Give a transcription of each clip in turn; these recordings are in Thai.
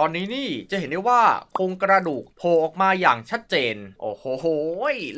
ตอนนี้นี่จะเห็นได้ว่าโครงกระดูกโผล่ออกมาอย่างชัดเจน โอ้โห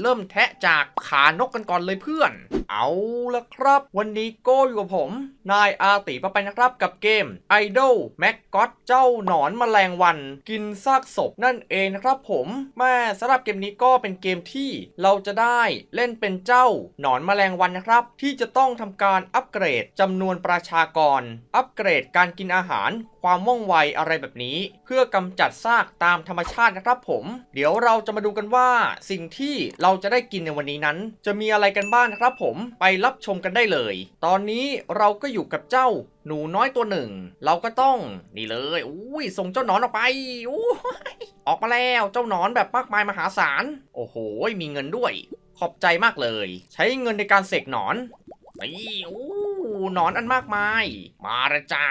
เริ่มแทะจากขานกกันก่อนเลยเพื่อน เอาละครับ วันนี้โก้อยู่กับผม นายอาติปะไปนะครับกับเกม Idol m a c g o t เจ้าหนอนแมลงวัน กินซากศพนั่นเองนะครับผมแม่สำหรับเกมนี้ก็เป็นเกมที่เราจะได้เล่นเป็นเจ้าหนอนแมลงวันนะครับ ที่จะต้องทำการอัปเกรดจำนวนประชากร อัปเกรดการกินอาหาร ความว่องไวอะไรแบบนี้เพื่อกำจัดซากตามธรรมชาตินะครับผม เดี๋ยวเราจะมาดูกันว่าสิ่งที่เราจะได้กินในวันนี้นั้น จะมีอะไรกันบ้างนะครับผมไปรับชมกันได้เลย ตอนนี้เราก็อยู่กับเจ้าหนูน้อยตัวหนึ่ง เราก็ต้องนี่เลยอุ้ยส่งเจ้าหนอนออกไปอู้ออกมาแล้วเจ้าหนอนแบบมากมายมหาศาล โอ้โห มีเงินด้วย ขอบใจมากเลย ใช้เงินในการเสกหนอนนี่อู้หนอนอันมากมาย มาละจ้า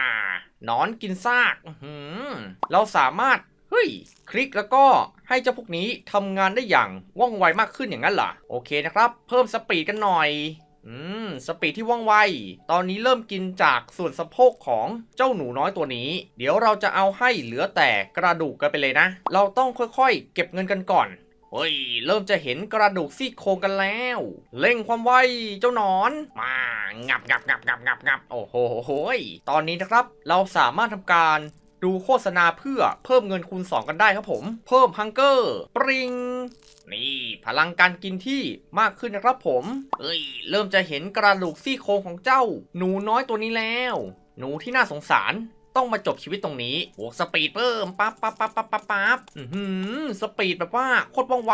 นอนกินซากเราสามารถเฮ้ย คลิกแล้วก็ให้เจ้าพวกนี้ทำงานได้อย่างว่องไวมากขึ้นอย่างนั้นเหรอโอเคนะครับ เพิ่มสปีดกันหน่อยอืมสปีดที่ว่องไว ตอนนี้เริ่มกินจากส่วนสะโพกของเจ้าหนูน้อยตัวนี้ เดี๋ยวเราจะเอาให้เหลือแต่กระดูกกันไปเลยนะ เราต้องค่อยๆ เก็บเงินกันก่อน เฮ้ย เริ่มจะเห็นกระดูกซี่โครงกันแล้ว เร่งความไวเจ้าหนอน มางับงับงับงับงับงับโอ้โหตอนนี้นะครับ เราสามารถทำการดูโฆษณาเพื่อเพิ่มเงินคูณ 2 กันได้ครับผม เพิ่มฮังเกอร์ ปริง นี่พลังการกินที่มากขึ้นนะครับผม เอ้ย เริ่มจะเห็นกระดูกซี่โครงของเจ้า หนูน้อยตัวนี้แล้ว หนูที่น่าสงสาร ต้องมาจบชีวิตตรงนี้บวกสปีดเพิ่มปั๊บปั๊บปั๊บปั๊บปั๊บปั๊บอือหือสปีดแบบว่าโคตรว่องไว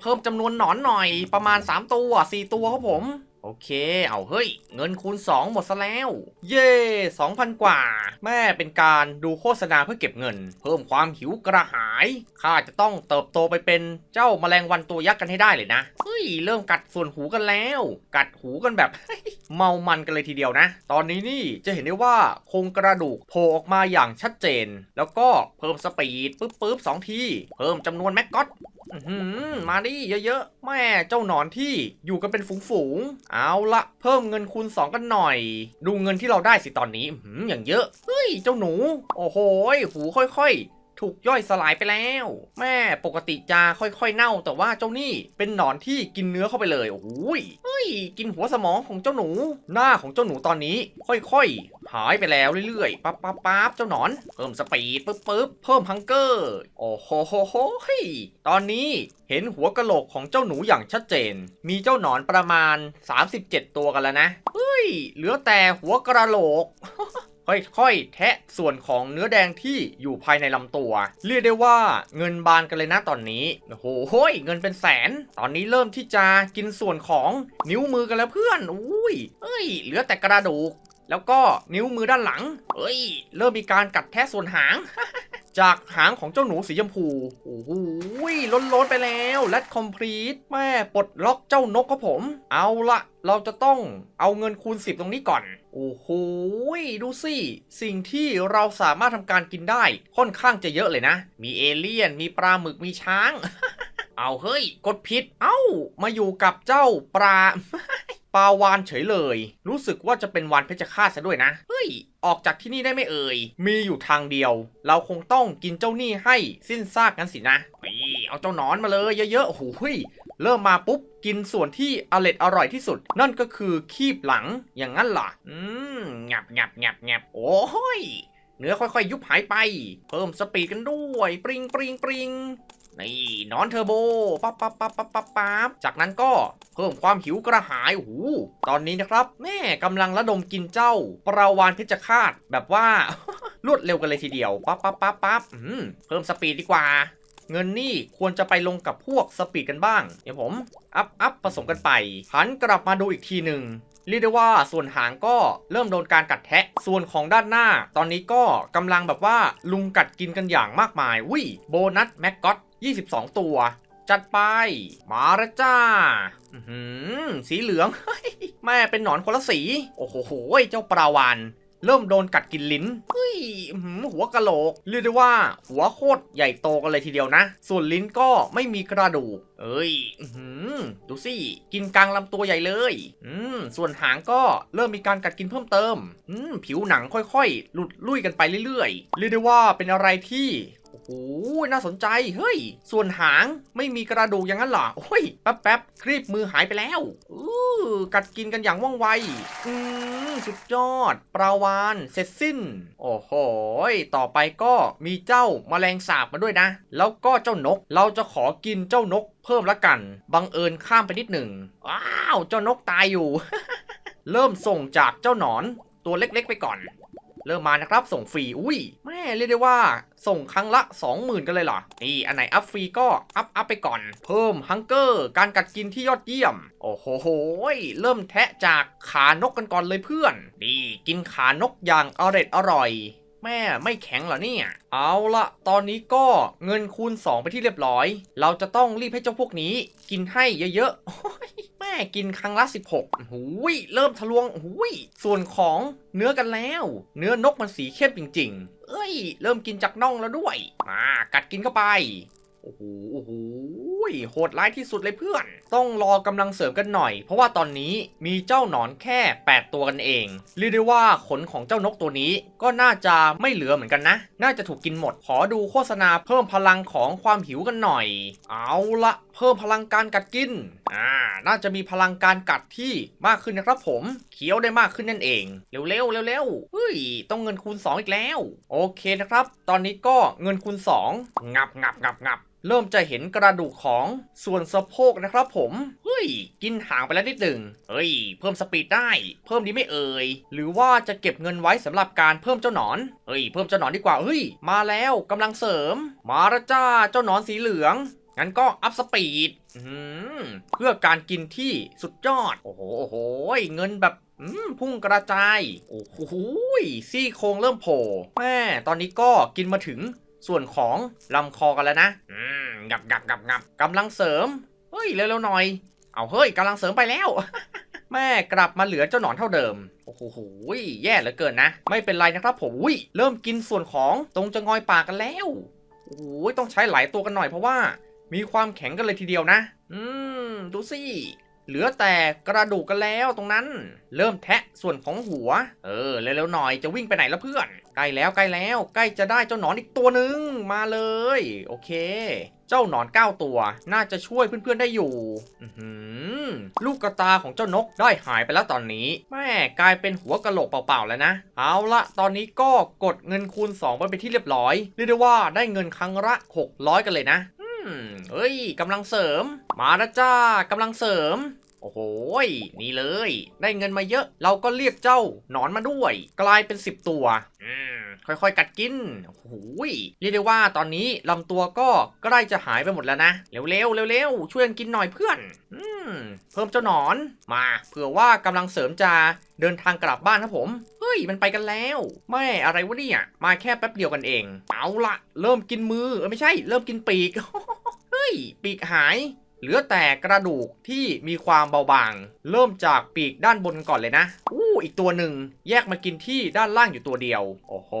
เพิ่มจำนวนหนอนหน่อยประมาณ 3 ตัว 4 ตัวครับผม โอเค เอาเฮ้ย เงินคูณ 2 หมดซะแล้ว เย่2,000 กว่า แม่เป็นการดูโฆษณาเพื่อเก็บเงิน เพิ่มความหิวกระหาย ข้าจะต้องเติบโตไปเป็นเจ้าแมลงวันตัวยักษ์กันให้ได้เลยนะ เฮ้ย เริ่มกัดส่วนหูกันแล้ว กัดหูกันแบบเมามันกันเลยทีเดียวนะ ตอนนี้นี่จะเห็นได้ว่าโครงกระดูกโผล่ออกมาอย่างชัดเจน แล้วก็เพิ่มสปีดปึ๊บปึ๊บสองที เพิ่มจำนวนแม็กก็ต มาดิเยอะๆ แม่เจ้าหนอนที่อยู่กันเป็นฝูงๆ เอาละเพิ่มเงินคูณ 2 กันหน่อย ดูเงินที่เราได้สิตอนนี้อื้อหืออย่างเยอะ เฮ้ย เจ้าหนู โอ้โหยหูค่อยๆ ถูกย่อยสลายไปแล้ว แม่ปกติจะค่อยๆเน่า แต่ว่าเจ้านี่เป็นหนอนที่กินเนื้อเข้าไปเลยโอ้ยเฮ้ย กินหัวสมองของเจ้าหนู หน้าของเจ้าหนูตอนนี้ ค่อยๆ หายไปแล้วเรื่อยๆปั๊บปั๊บปั๊บเจ้าหนอน เพิ่มสปีดปึ๊บปึ๊บเพิ่มฮังเกอร์โอ้โหโหโหเฮ้ยตอนนี้เห็นหัวกะโหลกของเจ้าหนูอย่างชัดเจน มีเจ้าหนอนประมาณ 37 ตัวกันแล้วนะเฮ้ยเหลือแต่หัวกระโหลก ค่อยๆ แทะส่วนของเนื้อแดงที่อยู่ภายในลำตัว เรียกได้ว่าเงินบานกันเลยนะตอนนี้โอ้โหเฮ้ยเงินเป็นแสน ตอนนี้เริ่มที่จะกินส่วนของนิ้วมือกันแล้วเพื่อนอุ้ยเอ้ย เหลือแต่กระดูกแล้วก็นิ้วมือด้านหลัง เอ้ย เริ่มมีการกัดแทะส่วนหาง จากหางของเจ้าหนูสีชมพู โอ้โหล้นล้นไปแล้วและคอมพลีทแม่ปลดล็อกเจ้านกครับผม เอาละเราจะต้องเอาเงินคูณ 10 ตรงนี้ก่อน โอ้โห ดูสิ สิ่งที่เราสามารถทำการกินได้ค่อนข้างจะเยอะเลยนะ มีเอเลี่ยน มีปลาหมึก มีช้าง เอาเฮ้ย กดผิด เอ้า มาอยู่กับเจ้าปลา ปาวานเฉยเลย รู้สึกว่าจะเป็นวานเพชรฆาตซะด้วยนะ เฮ้ย ออกจากที่นี่ได้ไม่เอ่ย มีอยู่ทางเดียว เราคงต้องกินเจ้าหนี่ให้สิ้นซากกันสินะเอาเจ้าหนอนมาเลยเยอะๆโอ้โหเฮ้ยเริ่มมาปุ๊บกินส่วนที่อร่อยอร่อยที่สุด นั่นก็คือคีบหลังอย่างนั้นเหรออืมงับงับงับงับโอ้ยเนื้อค่อยๆ ยุบหายไป เพิ่มสปีดกันด้วย ปริงปริงปริง นี่นอนเทอร์โบปั๊บปั๊บปั๊บปั๊บปั๊บปั๊บจากนั้นก็เพิ่มความหิวกระหายโอ้โหตอนนี้นะครับ แม่กำลังระดมกินเจ้า ปราวานเพชรฆาตแบบว่ารวดเร็วกันเลยทีเดียวปั๊บปั๊บปั๊บปั๊บเพิ่มสปีดดีกว่า เงินนี่ควรจะไปลงกับพวกสปีดกันบ้าง เดี๋ยวผม อัพอัพผสมกันไปหันกลับมาดูอีกทีหนึ่งเรียกได้ว่าส่วนหางก็เริ่มโดนการกัดแทะ ส่วนของด้านหน้า ตอนนี้ก็กำลังแบบว่าลุงกัดกินกันอย่างมากมายวิโบนัสแม็กก็ต 22 ตัว จัดไป มาแล้วจ้าหือสีเหลือง แม่เป็นหนอนคนละสี โอ้โห เจ้าปลาวานเริ่มโดนกัดกินลิ้น เฮ้ย หัวกะโหลก เรียกได้ว่า หัวโคตรใหญ่โตกันเลยทีเดียวนะ ส่วนลิ้นก็ไม่มีกระดูก เอ้ยดูสิ กินกลางลำตัวใหญ่เลย อืม ส่วนหางก็เริ่มมีการกัดกินเพิ่มเติม อืม ผิวหนังค่อยๆ หลุดลุ่ยกันไปเรื่อยๆ เรียกได้ว่าเป็นอะไรที่ โอ้โหน่าสนใจ เฮ้ย ส่วนหางไม่มีกระดูกอย่างนั้นหรอโอ้ย แป๊บๆครีบมือหายไปแล้วอู้กัดกินกันอย่างว่องไว อืม สุดยอดปลาวานเสร็จสิ้น โอ้โห ต่อไปก็มีเจ้าแมลงสาบมาด้วยนะ แล้วก็เจ้านก เราจะขอกินเจ้านกเพิ่มละกัน บังเอิญข้ามไปนิดหนึ่งว้าว เจ้านกตายอยู่ เริ่มส่งจากเจ้าหนอนตัวเล็กๆไปก่อน เริ่มมานะครับส่งฟรีอุ้ยแม่เรียกได้ว่าส่งครั้งละ 20,000 กันเลยเหรอ นี่อันไหนอัพฟรีก็อัพอัพไปก่อน เพิ่มฮังเกอร์ การกัดกินที่ยอดเยี่ยม โอ้โหเริ่มแทะจากขานกกันก่อนเลยเพื่อนนี่กินขานกอย่างอร่อยอร่อยแม่ไม่แข็งเหรอเนี่ย เอาละตอนนี้ก็เงินคูณ 2 ไปที่เรียบร้อย เราจะต้องรีบให้เจ้าพวกนี้ กินให้เยอะๆโอ้ยแม่กินครั้งละ 16หูยเริ่มทะลวงหูยส่วนของเนื้อกันแล้ว เนื้อนกมันสีเข้มจริง ๆ เอ้ย เริ่มกินจากน่องแล้วด้วย มากัดกินเข้าไป โอ้โหโอ้โห โหดร้ายที่สุดเลยเพื่อน ต้องรอกำลังเสริมกันหน่อย เพราะว่าตอนนี้มีเจ้าหนอนแค่ 8 ตัวกันเอง เรียกได้ว่าขนของเจ้านกตัวนี้ก็น่าจะไม่เหลือเหมือนกันนะ น่าจะถูกกินหมด ขอดูโฆษณาเพิ่มพลังของความหิวกันหน่อย เอาละเพิ่มพลังการกัดกิน อ่า น่าจะมีพลังการกัดที่มากขึ้นนะครับผม เคี้ยวได้มากขึ้นนั่นเอง เร็วๆเร็วๆเฮ้ย ต้องเงินคูณ 2 อีกแล้ว โอเคนะครับ ตอนนี้ก็เงินคูณ 2 งับงับงับงับ เริ่มจะเห็นกระดูกของส่วนสะโพกนะครับผม เฮ้ย กินหางไปแล้วนิดหนึ่งเฮ้ย เพิ่มสปีดได้ เพิ่มดีไม่เอ่ย หรือว่าจะเก็บเงินไว้สำหรับการเพิ่มเจ้าหนอน เฮ้ย เพิ่มเจ้าหนอนดีกว่า เฮ้ย มาแล้วกำลังเสริม มาล้วจ้า เจ้าหนอนสีเหลือง งั้นก็อัพสปีดเพื่อการกินที่สุดยอด โอ้โหโอ้โห เงินแบบพุ่งกระจาย โอ้โหซี่โครงเริ่มโผล่แม่ตอนนี้ก็กินมาถึงส่วนของลำคอกันแล้วนะ อื งับงับงับงับกำลังเสริม เฮ้ยเร็วๆหน่อย เอาเฮ้ยกำลังเสริมไปแล้ว แม่กลับมาเหลือเจ้าหนอนเท่าเดิม โอ้โหแย่เหลือเกินนะ ไม่เป็นไรนะครับผมอุ้ยเริ่มกินส่วนของตรงจะงอยปากกันแล้วโอ้โหต้องใช้หลายตัวกันหน่อยเพราะว่า มีความแข็งกันเลยทีเดียวนะ อืม ดูสิ เหลือแต่กระดูกกันแล้วตรงนั้น เริ่มแทะส่วนของหัว เออเร็วๆหน่อยจะวิ่งไปไหนแล้วเพื่อน ใกล้แล้วใกล้แล้ว ใกล้จะได้เจ้าหนอนอีกตัวหนึ่งมาเลย โอเค เจ้าหนอน 9 ตัว น่าจะช่วยเพื่อนๆได้อยู่ลูกกระตาของเจ้านกได้หายไปแล้วตอนนี้ แม่กลายเป็นหัวกะโหลกเปล่าๆแล้วนะ เอาละตอนนี้ก็กดเงินคูณ2ไปเป็นที่เรียบร้อยเรียกได้ว่าได้เงินครั้งละ600 กันเลยนะ เฮ้ยกำลังเสริม มาแล้วจ้ากำลังเสริม โอ้โหยนี่เลย ได้เงินมาเยอะ เราก็เรียกเจ้าหนอนมาด้วย กลายเป็น 10 ตัว อืมค่อยๆ กัดกินโอ้โหยเรียกได้ว่าตอนนี้ลำตัวก็ใกล้จะหายไปหมดแล้วนะ เร็วๆ เร็วๆ ช่วยกันกินหน่อยเพื่อน อืม เพิ่มเจ้าหนอน มาเผื่อว่ากำลังเสริมจะเดินทางกลับบ้านครับผม เฮ้ย มันไปกันแล้ว ไม่อะไรวะเนี่ย มาแค่แป๊บเดียวกันเอง เอาละเริ่มกินมือ เออไม่ใช่ เริ่มกินปีก ย ปีกหายเหลือแต่กระดูกที่มีความเบาบาง เริ่มจากปีกด้านบนก่อนเลยนะ อู้อีกตัวหนึ่งแยกมากินที่ด้านล่างอยู่ตัวเดียว โอ้โห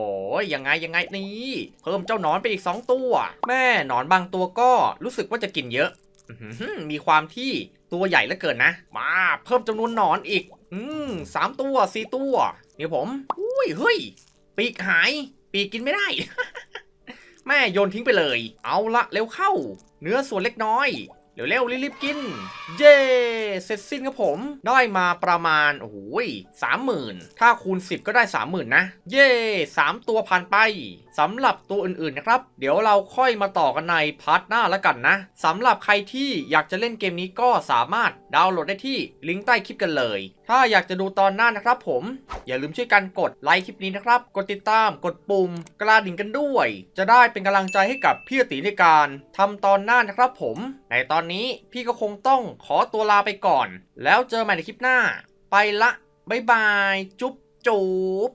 ยังไงยังไงนี่ เพิ่มเจ้าหนอนไปอีก 2 ตัว แม่หนอนบางตัวก็รู้สึกว่าจะกินเยอะ มีความที่ตัวใหญ่เหลือเกินนะ มาเพิ่มจำนวนหนอนอีก อืมสามตัวสี่ตัว เดี๋ยวผม อุ้ยเฮ้ย ปีกหาย ปีกกินไม่ได้ แม่โยนทิ้งไปเลย เอาละเร็วเข้า เนื้อส่วนเล็กน้อยเร็วๆรีบๆกิน เย้เสร็จสิ้นครับผม ได้มาประมาณ โอ้โหสามหมื่นถ้าคูณ 10 ก็ได้ 30,000 นะ เย้สามตัวผ่านไปสำหรับตัวอื่นๆนะครับ เดี๋ยวเราค่อยมาต่อกันในพาร์ทหน้าแล้วกันนะสำหรับใครที่อยากจะเล่นเกมนี้ก็สามารถดาวน์โหลดได้ที่ลิงก์ใต้คลิปกันเลย ถ้าอยากจะดูตอนหน้านะครับผม อย่าลืมช่วยกันกดไลค์คลิปนี้นะครับ กดติดตาม กดปุ่ม กระดิ่งกันด้วย จะได้เป็นกำลังใจให้กับพี่ตีในการทำตอนหน้านะครับผม ในตอนนี้พี่ก็คงต้องขอตัวลาไปก่อน แล้วเจอใหม่ในคลิปหน้า ไปละ บ๊ายบาย จุ๊บจุ๊บ